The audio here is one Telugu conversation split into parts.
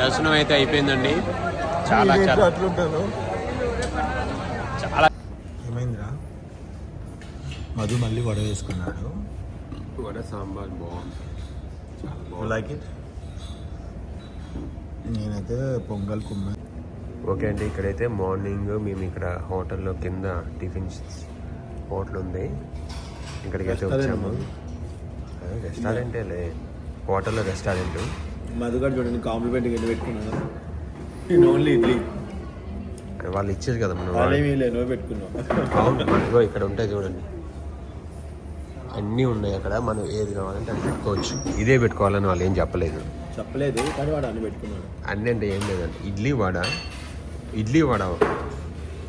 దర్శనం అయితే అయిపోయిందండి. చాలా చాలా చాలా ఏమైందిరా? మధు మళ్ళీ వడ వేసుకున్నాడు. వడ సాంబార్ బాగుంది. లైక్ ఇట్ నేనైతే పొంగల్ కుమ్మ ఓకే అండి ఇక్కడైతే మార్నింగ్ మేము ఇక్కడ హోటల్లో కింద టిఫిన్ హోటల్ ఉంది. ఇక్కడికి అయితే వచ్చాము. రెస్టారెంటేలే హోటల్లో రెస్టారెంట్ మధుగాడు చూడండి కాంప్లిమెంట్ ఎన్ని పెట్టుకున్నాను నేను ఓన్లీ ఇడ్లీ. వాళ్ళు ఇచ్చేది కదా మనం వాళ్ళేమీ లేదు నువ్వు పెట్టుకున్నావు. ఇక్కడ ఉంటాయి చూడండి. అన్నీ ఉన్నాయి అక్కడ మనం ఏది కావాలంటే అది పెట్టుకోవచ్చు. ఇదే పెట్టుకోవాలని వాళ్ళు ఏం చెప్పలేదు. చెప్పలేదు కానీ వాడు అన్ని పెట్టుకున్నాడు. అన్నీ అంటే ఏం లేదండి. ఇడ్లీ వడ ఇడ్లీ వడ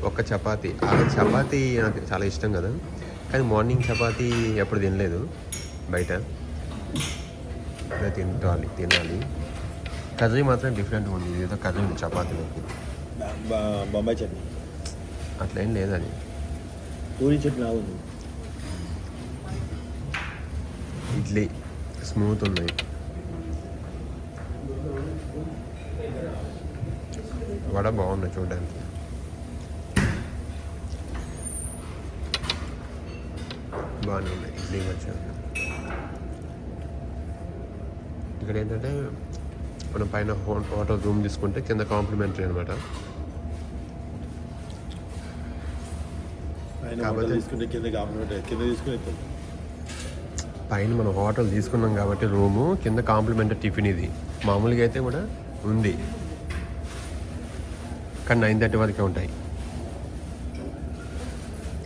ఒక చపాతి. ఆ చపాతి నాకు చాలా ఇష్టం కదా. కానీ మార్నింగ్ చపాతి ఎప్పుడు తినలేదు బయట. అదే తింటాలి తినాలి. కర్రీ మాత్రం డిఫరెంట్గా ఉంది ఏదో కర్రీ ఉంది బా- బొంబాయి చట్నీ. అట్లా ఏం లేదు అది పూరి చట్నీ అవును ఇడ్లీ స్మూత్ ఉన్నాయి వడ బాగుంది చూడడానికి. బాగానే ఉన్నాయి ఇడ్లీ వచ్చాను ఇక్కడ ఏంటంటే మనం పైన హోటల్ రూమ్ తీసుకుంటే కింద కాంప్లిమెంటరీ అనమాట. పైన మనం హోటల్ తీసుకున్నాం కాబట్టి రూము కింద కాంప్లిమెంటరీ టిఫిన్ ఇది. మామూలుగా అయితే కూడా ఉంది. కానీ నైన్ థర్టీ వరకే ఉంటాయి.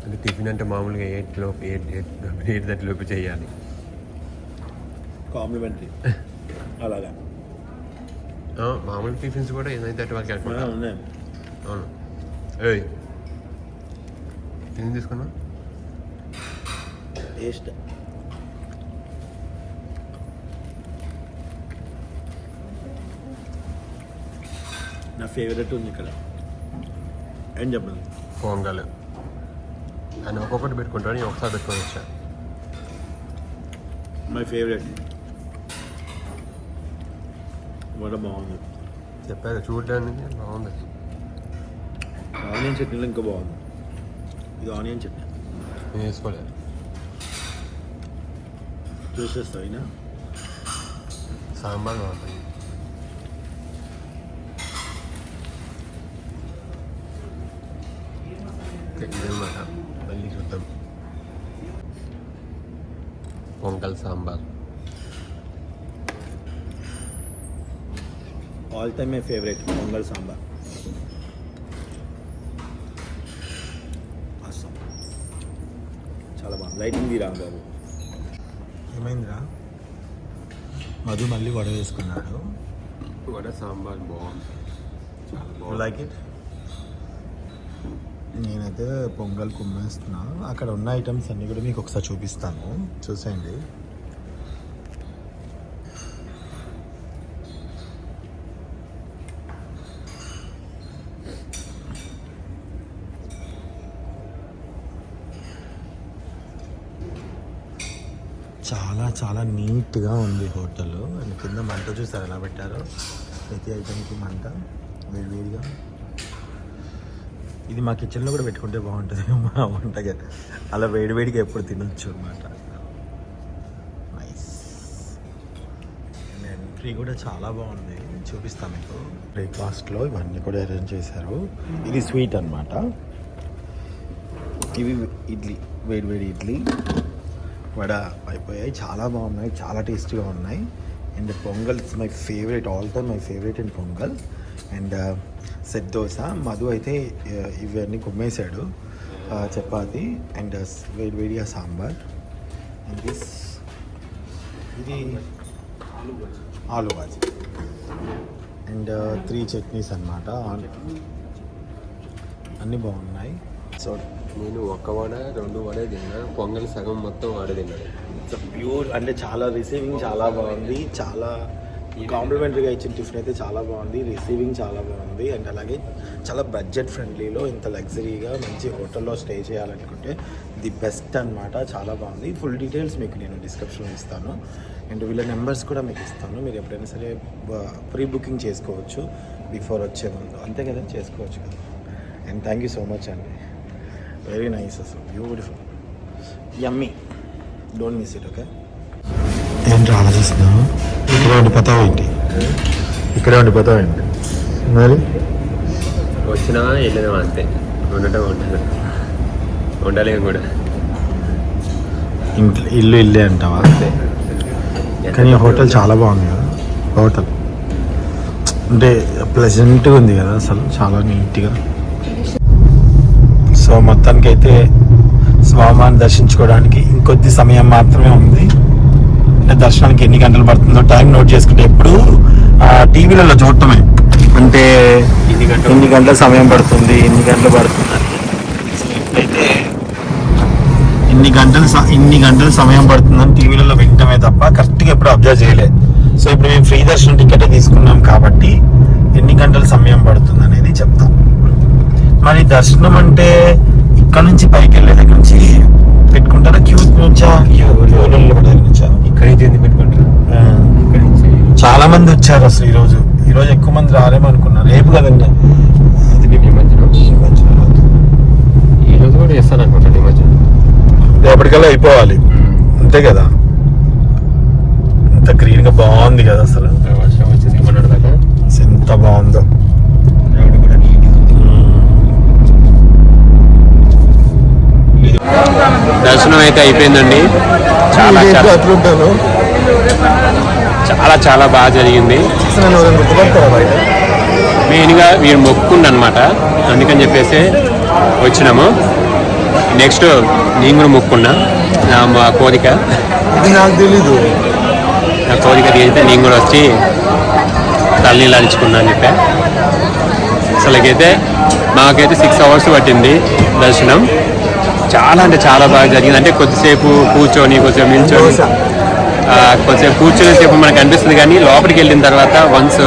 అంటే టిఫిన్ అంటే మామూలుగా ఎయిట్ లోపు ఎయిట్ ఎయిట్ ఎయిట్ థర్టీ లోపు చేయాలి. కాంప్లిమెంటరీ. అలాగా. మామూలు టిఫిన్స్ కూడా నైన్ థర్టీ వరకు అనుకుంటా ఉన్నాయి. అవును. ఏయ్ ఏం తీసుకున్నా? టేస్ట్. నా ఫేవరెట్ ఉంది ఇక్కడ. ఏం చెప్పండి పొంగల్. ఆయన ఒక్కొక్కటి పెట్టుకుంటాడు నేను ఒకసారి పెట్టుకొని వచ్చా. My favourite. వడ బాగుంది చెప్పారు చూడడానికి బాగుంది ఆనియన్ చట్నీలో ఇంకా బాగుంది ఇది ఆనియన్ చట్నీ నేను వేసుకోలేదు చూసేస్తా అయినా సాంబార్ బాగుంటుంది ఇదన్నమాట మళ్ళీ చూద్దాం pongal sambar all time my favourite pongal sambar. Awesome చాలా బాగుంది. లైటింగ్ రామ్ బాబు? ఏమైందిరా? మధు మళ్ళీ వడ వేసుకున్నాడు. వడ సాంబార్ బాగుంది. చాలా లైక్ ఇట్ నేనైతే పొంగల్ కుమ్మేస్తున్నా. అక్కడ ఉన్న ఐటమ్స్ అన్నీ కూడా మీకు ఒకసారి చూపిస్తాను. చూసేయండి. చాలా చాలా నీట్గా ఉంది హోటల్. అండ్ కింద మంట చూసారు ఎలా పెట్టారో? ప్రతి ఐటమ్కి మంట వేడివేడిగా. ఇది మా కిచెన్లో కూడా పెట్టుకుంటే బాగుంటుంది. మా వంటగా అలా వేడివేడిగా ఎప్పుడు తినొచ్చు అనమాట నైస్ ఎంట్రీ కూడా చాలా బాగుంది. చూపిస్తాను మీకు. బ్రేక్ఫాస్ట్లో ఇవన్నీ కూడా అరేంజ్ చేశారు. ఇది స్వీట్ అనమాట ఇవి ఇడ్లీ వేడివేడి ఇడ్లీ. వడ అయిపోయాయి. చాలా బాగున్నాయి. చాలా టేస్టీగా ఉన్నాయి. And pongal it's my favourite. All time my favourite and pongal. And uh, set dosa. Madhu అయితే uh, ఇవన్నీ కుమ్మేశాడు. Uh, చపాతి అండ్ వేడి వేడిగా సాంబార్. అండ్ దిస్ ఇది ఆలు బాజీ అండ్ త్రీ చట్నీస్ అనమాట అన్నీ బాగున్నాయి. సో నేను ఒక వడ రెండు వడే తిన్నా. పొంగల్ సగం మొత్తం వాడే తిన్నాడు ప్యూర్ అంటే చాలా రిసీవింగ్ చాలా బాగుంది. చాలా కాంప్లిమెంటరీగా ఇచ్చిన టిఫిన్ అయితే చాలా బాగుంది. రిసీవింగ్ చాలా బాగుంది. అండ్ అలాగే చాలా బడ్జెట్ ఫ్రెండ్లీలో ఇంత లగ్జరీగా మంచి హోటల్లో స్టే చేయాలనుకుంటే ది బెస్ట్ అన్నమాట. చాలా బాగుంది. ఫుల్ డీటెయిల్స్ మీకు నేను డిస్క్రిప్షన్లో ఇస్తాను. అండ్ వీళ్ళ నెంబర్స్ కూడా మీకు ఇస్తాను. మీరు ఎప్పుడైనా సరే ప్రీ బుకింగ్ చేసుకోవచ్చు. బిఫోర్ వచ్చే ముందు. అంతే కదా? చేసుకోవచ్చు కదా. And thank you so much అండి వెరీ నైస్ అసలు beautiful yummy don't miss it okay ఏంటి ఆలోచిస్తున్నావు? ఇక్కడే ఉండిపోతావు ఏంటి? ఇక్కడే ఉండిపోతావు ఏంటి? మరి? వచ్చినా వెళ్ళినా అంతే. ఉండటం ఉండదు. ఉండలేము కూడా. ఇంట్లో ఇల్లు ఇల్లే అంటావా? అంతే. కానీ హోటల్ చాలా బాగుంది కదా. హోటల్. అంటే ప్లెజెంట్గా ఉంది కదా అసలు. చాలా నీట్గా సో మొత్తానికి అయితే స్వామిని దర్శించుకోవడానికి ఇంకొద్ది సమయం మాత్రమే ఉంది. దర్శనానికి ఎన్ని గంటలు పడుతుందో టైం నోట్ చేసుకుంటే ఎప్పుడు టీవీలలో చూడటమే. అంటే ఎన్ని గంటల సమయం పడుతుంది ఎన్ని గంటలు పడుతుంది ఇప్పుడైతే ఇన్ని గంటలు ఇన్ని గంటలు సమయం పడుతుందని టీవీలలో వింటమే తప్ప కరెక్ట్గా ఎప్పుడు అబ్జర్వ్ చేయలేదు సో ఇప్పుడు మేము ఫ్రీ దర్శనం టికెట్ తీసుకున్నాం కాబట్టి ఎన్ని గంటల సమయం పడుతుంది దర్శనం అంటే ఇక్కడ నుంచి పైకి వెళ్ళే దగ్గర నుంచి పెట్టుకుంటారా? క్యూ నుంచా? ఇక్కడైతే పెట్టుకుంటారు? చాలా మంది వచ్చారు అసలు ఈ రోజు. ఈ రోజు ఎక్కువ మంది రాలేమో అనుకున్నారు రేపు కదండి ఈ మధ్యన ఈ రోజు కూడా చేస్తాను అనుకుంటాను రేపటికల్లా అయిపోవాలి. అంతే కదా. ఎంత గ్రీన్గా బాగుంది కదా అసలు ఎంత బాగుందో రోడ్డు కూడా నీట్ దర్శనం అయితే అయిపోయిందండి. చాలా చాలా చాలా చాలా బాగా జరిగింది. మెయిన్గా వీడు మొక్కుండు అనమాట అందుకని చెప్పేసి వచ్చినాము. నెక్స్ట్ నేను కూడా మొక్కున్నా. నా మా కోరిక. నాకు తెలీదు. నా కోరిక తీరితే నేను కూడా వచ్చి తల్లిని అలుచుకున్నా అని చెప్పా. అసలుకైతే మాకైతే సిక్స్ అవర్స్ పట్టింది దర్శనం. చాలా అంటే చాలా బాగా జరిగింది. అంటే కొద్దిసేపు కూర్చొని కొద్దిసేపు నిల్చొని కొద్దిసేపు కూర్చునే సేపు మనకు అనిపిస్తుంది కానీ లోపలికి వెళ్ళిన తర్వాత వన్స్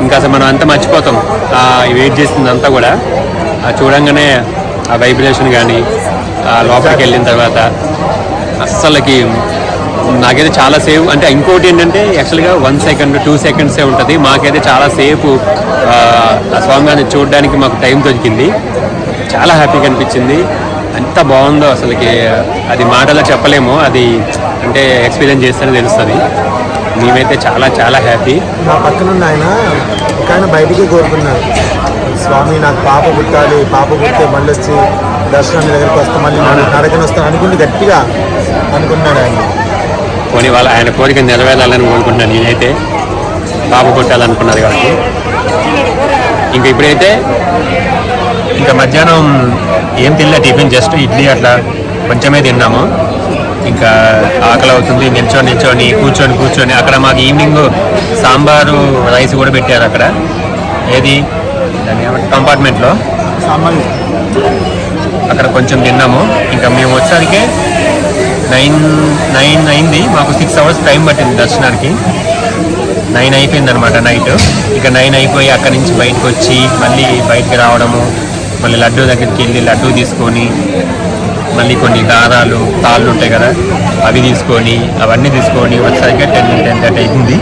ఇంకా అసలు మనం అంతా మర్చిపోతాం. ఆ, వెయిట్ చేసింది అంతా కూడా. ఆ చూడంగానే ఆ వైబ్రేషన్ కానీ ఆ లోపలికి వెళ్ళిన తర్వాత అస్సలకి నాకైతే చాలా సేపు అంటే ఇంకోటి ఏంటంటే యాక్చువల్గా వన్ సెకండ్ టూ సెకండ్సే ఉంటుంది. మాకైతే చాలా సేపు ఆ, స్వామిని చూడడానికి మాకు టైం దొరికింది. చాలా హ్యాపీగా అనిపించింది. ఎంత బాగుందో అసలుకి. అది మాటలో చెప్పలేము. అది అంటే ఎక్స్పీరియన్స్ చేస్తేనే తెలుస్తుంది. మేమైతే చాలా చాలా హ్యాపీ. నా పక్కన ఉన్న ఆయన ఒక ఆయన బయటికి కోరుకున్నారు స్వామి నాకు పాప పుట్టాలి. పాప పుట్టే మళ్ళీ వచ్చి దర్శనం దగ్గరికి వస్తే మళ్ళీ నడ- నడకని వస్తాను అనుకుంటే గట్టిగా అనుకున్నాడు ఆయన. పోనీ వాళ్ళ ఆయన కోరిక నెరవేరాలని కోరుకుంటున్నాను నేనైతే. బాబు కొట్టాలనుకున్నది కాబట్టి. ఇంకా ఇప్పుడైతే ఇంకా మధ్యాహ్నం ఏం తినలే టిఫిన్ జస్ట్ ఇడ్లీ అట్లా కొంచెమే తిన్నాము. ఇంకా ఆకలి అవుతుంది నిల్చొని నిల్చొని కూర్చొని కూర్చొని. అక్కడ మాకు ఈవినింగ్ సాంబారు రైస్ కూడా పెట్టారు అక్కడ. ఏది? కంపార్ట్మెంట్లో. అక్కడ కొంచెం తిన్నాము. ఇంకా మేము వచ్చేసరికి నైన్ నైన్ అయింది. మాకు సిక్స్ అవర్స్ టైం పట్టింది దర్శనానికి. నైన్ అయిపోయింది అనమాట నైట్. ఇక నైన్ అయిపోయి అక్కడి నుంచి బయటకు వచ్చి మళ్ళీ బయటకు రావడము మళ్ళీ లడ్డు దగ్గరికి వెళ్ళి లడ్డు తీసుకొని మళ్ళీ కొన్ని దారాలు తాళ్ళు ఉంటాయి కదా అవి తీసుకొని అవన్నీ తీసుకొని వచ్చేసరికి టెన్ టెన్ థర్టీ అయింది.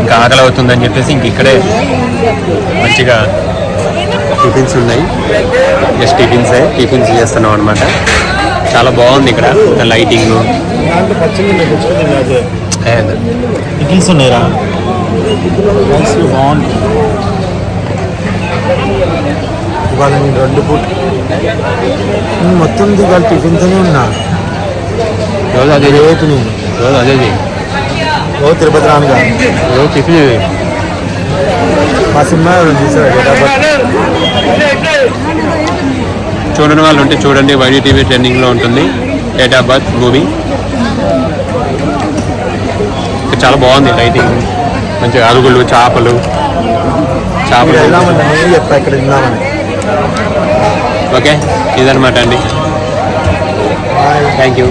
ఇంకా ఆకలి అవుతుందని చెప్పేసి ఇంక ఇక్కడే మంచిగా టిఫిన్స్ ఉన్నాయి. జస్ట్ టిఫిన్సే టిఫిన్స్ చేస్తున్నాం అనమాట చాలా బాగుంది ఇక్కడ లైటింగ్. ఇడ్లీస్ ఉన్నాయిరా. బాగుంది. ఇవాళ నేను రెండు పూట మొత్తం ఇవాళ టిఫిన్తోనే ఉన్నా. రోజు అదే రేపు నేను రోజు అదే ఓ తిరుపతి రానుగా రోజు టిఫిన్ మా సినిమా చూసారా? చూడని వాళ్ళు ఉంటే చూడండి వైడీ టీవీ ట్రెండింగ్లో ఉంటుంది. డేట్ ఆఫ్ బర్త్ మూవీ చాలా బాగుంది లైటింగ్. మంచిగా అరుగులు చేపలు. ఇక్కడ చేపలు. వెళ్దామంటే నేను చెప్పా ఇక్కడ తిందామని. ఓకే ఇదనమాట అండి. Thank you